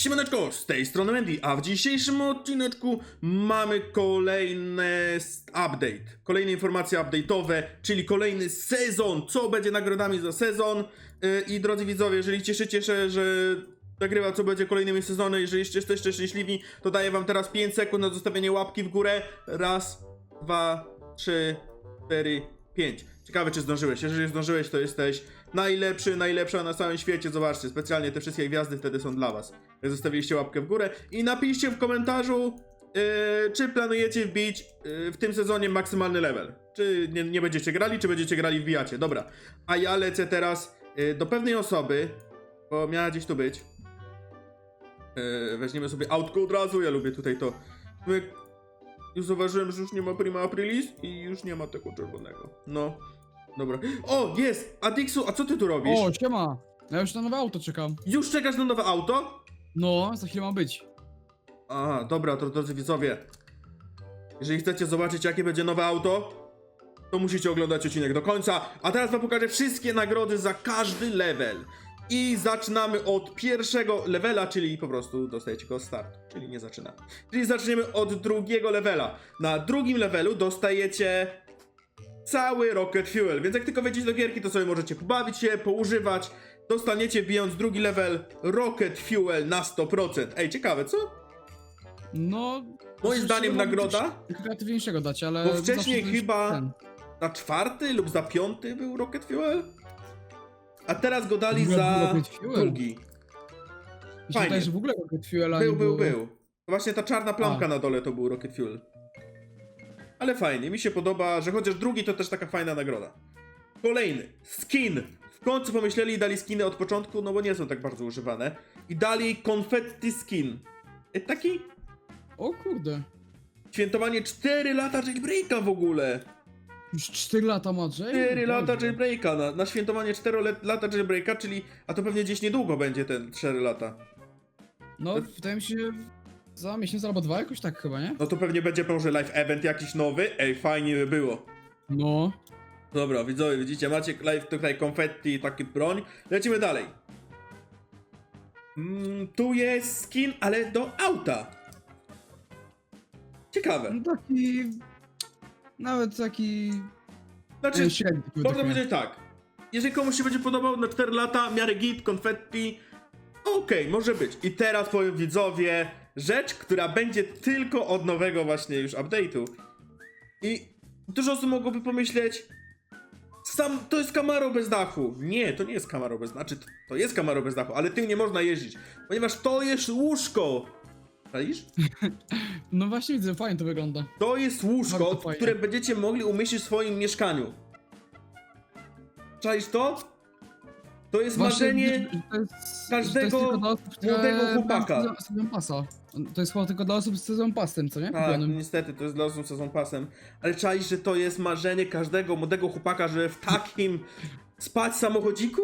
Siemaneczko, z tej strony Mandy, a w dzisiejszym odcineczku mamy kolejny update, kolejne informacje update'owe, czyli kolejny sezon, co będzie nagrodami za sezon Yy, i drodzy widzowie, jeżeli cieszycie się, że nagrywa co będzie kolejnymi sezony, jeżeli jesteście szczęśliwi, to daję wam teraz 5 sekund na zostawienie łapki w górę, raz, dwa, trzy, cztery, pięć. Ciekawe, czy zdążyłeś. Jeżeli zdążyłeś, to jesteś najlepszy, najlepsza na całym świecie. Zobaczcie, specjalnie te wszystkie gwiazdy wtedy są dla was. Zostawiliście łapkę w górę i napiszcie w komentarzu, yy, czy planujecie wbić yy, w tym sezonie maksymalny level. Czy nie, nie będziecie grali, czy będziecie grali wbijacie. Dobra, a ja lecę teraz yy, do pewnej osoby, bo miała gdzieś tu być. Yy, weźmiemy sobie autko od razu, ja lubię tutaj to. Już zauważyłem, że już nie ma Prima Aprilis i już nie ma tego czerwonego. No. Dobra. O, jest! Adixu, a co ty tu robisz? O, siema! Ja już na nowe auto czekam. Już czekasz na nowe auto? No, za chwilę ma być. A, dobra, to drodzy widzowie. Jeżeli chcecie zobaczyć, jakie będzie nowe auto, to musicie oglądać odcinek do końca. A teraz wam pokażę wszystkie nagrody za każdy level. I zaczynamy od pierwszego levela, czyli po prostu dostajecie go od startu. Czyli nie zaczynamy. Czyli zaczniemy od drugiego levela. Na drugim levelu dostajecie cały Rocket Fuel, więc jak tylko wejdziecie do gierki, to sobie możecie pobawić się, poużywać. Dostaniecie bijąc drugi level Rocket Fuel na 100%. Ej, ciekawe, co? No... Moim zdaniem nagroda? Kreatywniejszego dać, ale... Bo wcześniej chyba- ten. Na czwarty lub za piąty był Rocket Fuel? A teraz go dali za Fuel? drugi. Fajnie. wydaje, że w ogóle Rocket Fuela Był, był, był. Właśnie ta czarna plamka A. na dole to był Rocket Fuel. Ale fajnie, mi się podoba, że chociaż drugi to też taka fajna nagroda. Kolejny, skin. W końcu pomyśleli i dali skiny od początku, no bo nie są tak bardzo używane. I dali confetti skin. E, Taki O kurde. świętowanie 4 lata jailbreaka w ogóle. Już 4 lata ma Jay? 4 lata jailbreaka, na, na świętowanie 4 let- lata jailbreaka, czyli, a to pewnie gdzieś niedługo będzie ten 4 lata. No, wydaje mi się, że za miesiąc albo dwa jakoś tak chyba, nie? No to pewnie będzie może live event jakiś nowy, ej, fajnie by było. No. Dobra, widzowie, widzicie, macie live tutaj konfetti i taki broń. Lecimy dalej. Mm, tu jest skin, ale do auta. Ciekawe. No taki... Nawet taki... Znaczy, e, średni można taki. powiedzieć tak. Jeżeli komuś się będzie podobał na 4 lata, miarę git, konfetti, okej, może być. I teraz powiem widzowie, rzecz, która będzie tylko od nowego właśnie już update'u. I dużo osób mogłoby pomyśleć, sam, to jest Camaro bez dachu. Nie, to nie jest Camaro bez dachu. Znaczy, to, jest Camaro bez dachu, ale tym nie można jeździć, ponieważ to jest łóżko. Czaisz? No właśnie widzę, fajnie to wygląda. To jest łóżko, Bardzo fajnie. które będziecie mogli umieścić w swoim mieszkaniu. Czaisz to? To jest Właśnie, marzenie... to jest, każdego że to jest tylko dla osób, które młodego chłopaka. Sezon, sezon pasa. To jest chyba tylko dla osób z sezon pasem, co nie? Tak, Kupionym. niestety, to jest dla osób z sezon pasem. Ale czaisz, że to jest marzenie każdego młodego chłopaka, że w takim spać samochodziku?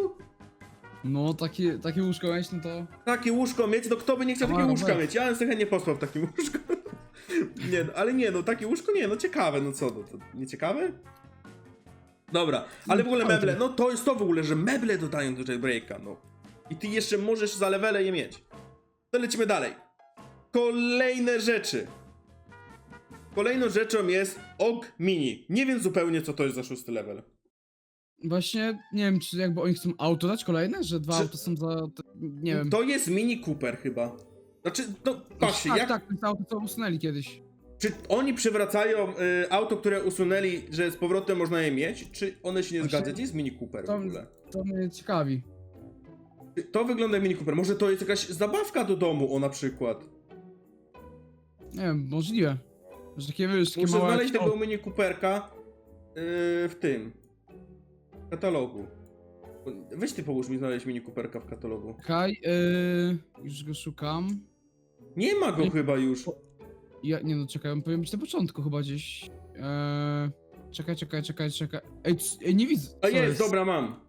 No, takie, takie łóżko mieć, no to... Takie łóżko mieć, no kto by nie chciał takiego Kamara, łóżka weź. mieć? Ja bym sobie nie pospał w takim łóżku. nie, no, ale nie, no takie łóżko nie, no ciekawe, no co, no to nie ciekawe? Dobra, ale w ogóle meble, no to jest to w ogóle, że meble dodają do jailbreaka, no. I ty jeszcze możesz za levele je mieć. To lecimy dalej. Kolejne rzeczy. Kolejną rzeczą jest OG Mini. Nie wiem zupełnie, co to jest za szósty level. Właśnie, nie wiem, czy jakby oni chcą auto dać kolejne? Że dwa Czy- są za... Nie wiem. To jest Mini Cooper chyba. Znaczy, no patrzcie, tak, jak, tak, to jest auto, co usunęli kiedyś. Czy oni przywracają y, auto, które usunęli, że z powrotem można je mieć? Czy one się nie Właśnie- zgadza? Gdzie jest Mini Cooper w To, ogóle? to mnie ciekawi. Czy To wygląda jak Mini Cooper. Może to jest jakaś zabawka do domu, o na przykład. Nie wiem, możliwe. Że takie, wiesz, takie Muszę małe... znaleźć tego Mini Cooperka y, w tym w katalogu. Weź ty pomóż mi znaleźć Mini Cooperka w katalogu. Czekaj, yy, już go szukam. Nie ma go Nie- chyba już. Ja, nie no, czekaj, on powinien być na początku chyba gdzieś. Eee, czekaj, czekaj, czekaj, czekaj. Ej, c- ej nie widzę. A co jest, dobra, mam.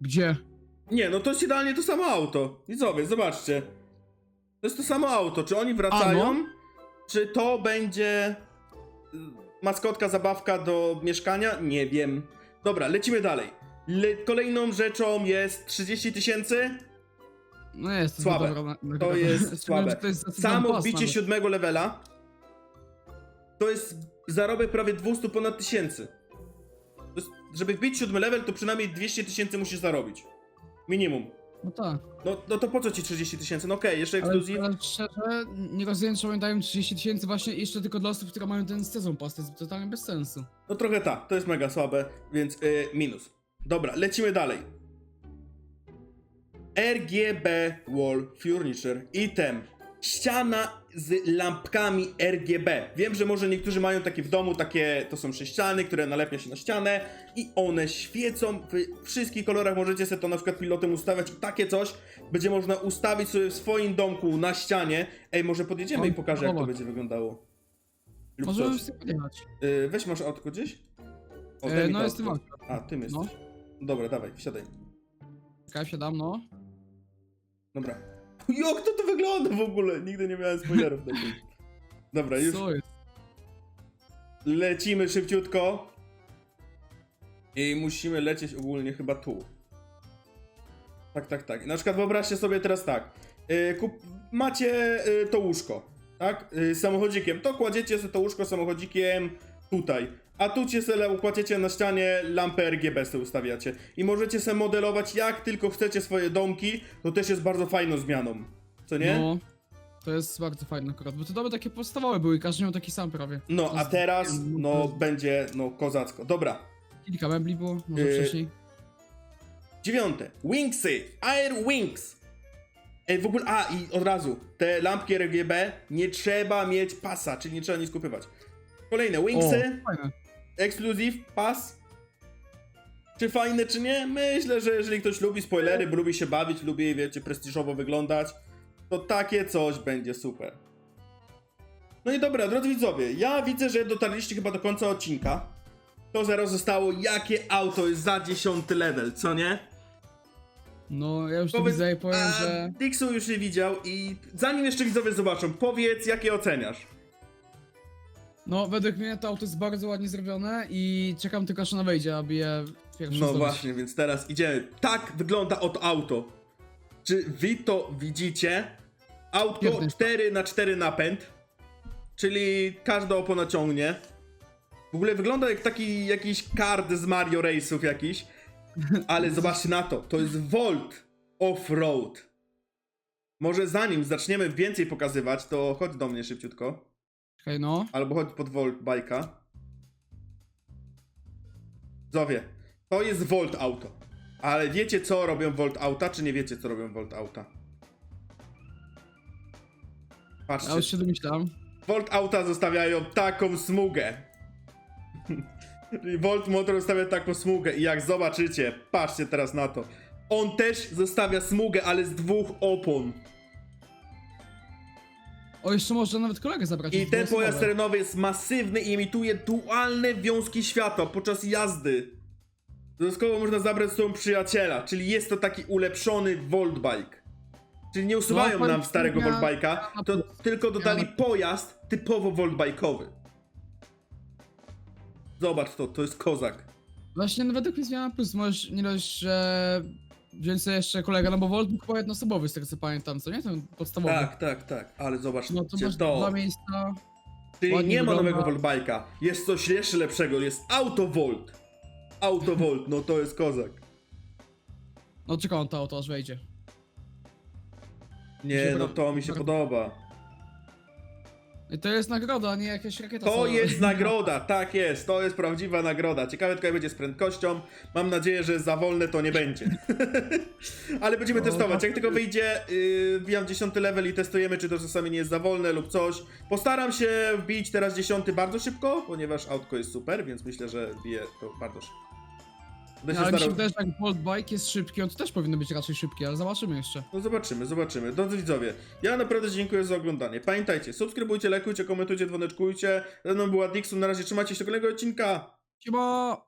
Gdzie? Nie, no to jest idealnie to samo auto. Widzowie, zobaczcie. To jest to samo auto. Czy oni wracają? A, no. Czy to będzie y, maskotka, zabawka do mieszkania? Nie wiem. Dobra, lecimy dalej. Le kolejną rzeczą jest 30 tysięcy. No jest to Słabe. dobra na- To jest Szczególnie, słabe. że To jest Samo wbicie siódmego levela to jest zarobek prawie 200 ponad tysięcy. Żeby wbić siódmy level, to przynajmniej 200 tysięcy musisz zarobić. Minimum. No tak. No, no to po co ci 30 tysięcy? No okej, jeszcze Ale, ekskluzyw. ale szczerze, nie rozumiem, czemu dają 30 tysięcy właśnie jeszcze tylko dla osób, które mają ten sezon pass. To jest totalnie bez sensu. No trochę tak, to jest mega słabe, więc y, minus. Dobra, lecimy dalej. RGB Wall Furniture Item. Ściana z lampkami RGB. Wiem, że może niektórzy mają takie w domu, takie to są sześciany, które nalepia się na ścianę i one świecą w wszystkich kolorach. Możecie sobie to na przykład pilotem ustawiać i takie coś będzie można ustawić sobie w swoim domku na ścianie. Ej, może podjedziemy i pokażę jak to będzie wyglądało. Lub Możemy coś. już sobie podjechać. Y, weź masz autko gdzieś? O, E, mi no to jestem autko. A, tym jesteś. No. Dobra, dawaj, wsiadaj. Czekaj, siadam, no. Dobra. Jak to to wygląda w ogóle? Nigdy nie miałem spoilerów takich. Dobra, już Co jest? lecimy szybciutko. I musimy lecieć ogólnie chyba tu. Tak, tak, tak. Na przykład wyobraźcie sobie teraz tak. Y, kup... Macie y, to łóżko, tak? Y, samochodzikiem. To kładziecie sobie to łóżko samochodzikiem tutaj. A tu cię sobie układziecie na ścianie lampę RGB sobie ustawiacie. I możecie sobie modelować jak tylko chcecie swoje domki. To też jest bardzo fajną zmianą. Co nie? No. To jest bardzo fajne akurat, bo te domy takie podstawowe były każdy miał taki sam prawie. No, a teraz, no, będzie, no, kozacko. Dobra. Kilka mebli było, może Yy, wcześniej. Dziewiąte. Wingsy. Air Wings. Ej, w ogóle, a i od razu, te lampki RGB nie trzeba mieć pasa, czyli nie trzeba nic kupywać. Kolejne, Wingsy. Exclusive, pas. Czy fajne, czy nie? Myślę, że jeżeli ktoś lubi spoilery, bo lubi się bawić, lubi, wiecie, prestiżowo wyglądać, to takie coś będzie super. No i dobra, drodzy widzowie, ja widzę, że dotarliście chyba do końca odcinka. To zaraz zostało, jakie auto jest za 10 level, co nie? No, ja już to Powiedz- widzę i powiem, że... Dixon już nie widział i zanim jeszcze widzowie zobaczą, powiedz, jakie oceniasz. No, według mnie to auto jest bardzo ładnie zrobione i czekam tylko aż ona wejdzie, aby je pierwszy No zdobyć. właśnie, więc teraz idziemy. Tak wygląda od auto. Czy wy to widzicie? Piękne. 4 na 4 napęd, czyli każda opona ciągnie. W ogóle wygląda jak taki jakiś kart z Mario Race'ów jakiś. Ale zobaczcie na to, to jest Volt Off-Road. Może zanim zaczniemy więcej pokazywać, to chodź do mnie szybciutko. Czekaj, no. Albo chodź pod Volt bajka. Zowie, to jest Volt Auto. Ale wiecie co robią Volt Auta, czy nie wiecie co robią Volt Auta? Ja już Patrzcie, się domyślam. Volt Auta zostawiają taką smugę. Czyli Volt Motor zostawia taką smugę i jak zobaczycie, patrzcie teraz na to. On też zostawia smugę, ale z dwóch opon. O, jeszcze można nawet kolegę zabrać. I ten pojazd terenowy jest masywny i emituje dualne wiązki światła podczas jazdy. Dodatkowo można zabrać z sobą przyjaciela, czyli jest to taki ulepszony Voltbike. Czyli nie usuwają No, nam starego Voltbike'a, to tylko dodali ja- pojazd typowo Voltbike'owy. Zobacz to, to jest kozak. Właśnie, no według mnie zmiana plus. Możesz nie dość, że wziąć sobie jeszcze kolega, no bo Volt był chyba jednoosobowy, z tego co pamiętam, co nie? Ten podstawowy. Tak, tak, tak, ale zobacz No to masz dwa miejsca. Ładnie nie ma wygląda. nowego Voltbike'a, jest coś jeszcze lepszego, jest Auto Volt. Auto Volt, no to jest kozak. No czekam to auto aż wejdzie. Nie, się no podoba. to mi się podoba. I to jest nagroda, a nie jakaś rakieta. To solowa. jest nagroda, tak jest, to jest prawdziwa nagroda. Ciekawe tylko jak będzie z prędkością. Mam nadzieję, że za wolne to nie będzie. Ale będziemy No, testować. tak. Jak tylko wyjdzie, yy, wbijam 10 level i testujemy, czy to czasami nie jest za wolne lub coś. Postaram się wbić teraz 10 bardzo szybko, ponieważ autko jest super, więc myślę, że wbiję to bardzo szybko. Będę się Ale mi się starał- wydaje, że jak Volt Bike jest szybki, on to też powinno być raczej szybki, ale zobaczymy jeszcze. No zobaczymy, zobaczymy. Drodzy widzowie, ja naprawdę dziękuję za oglądanie. Pamiętajcie, subskrybujcie, lajkujcie, komentujcie, dzwoneczkujcie. Ze mną była Dixon, na razie trzymajcie się do kolejnego odcinka. Siema!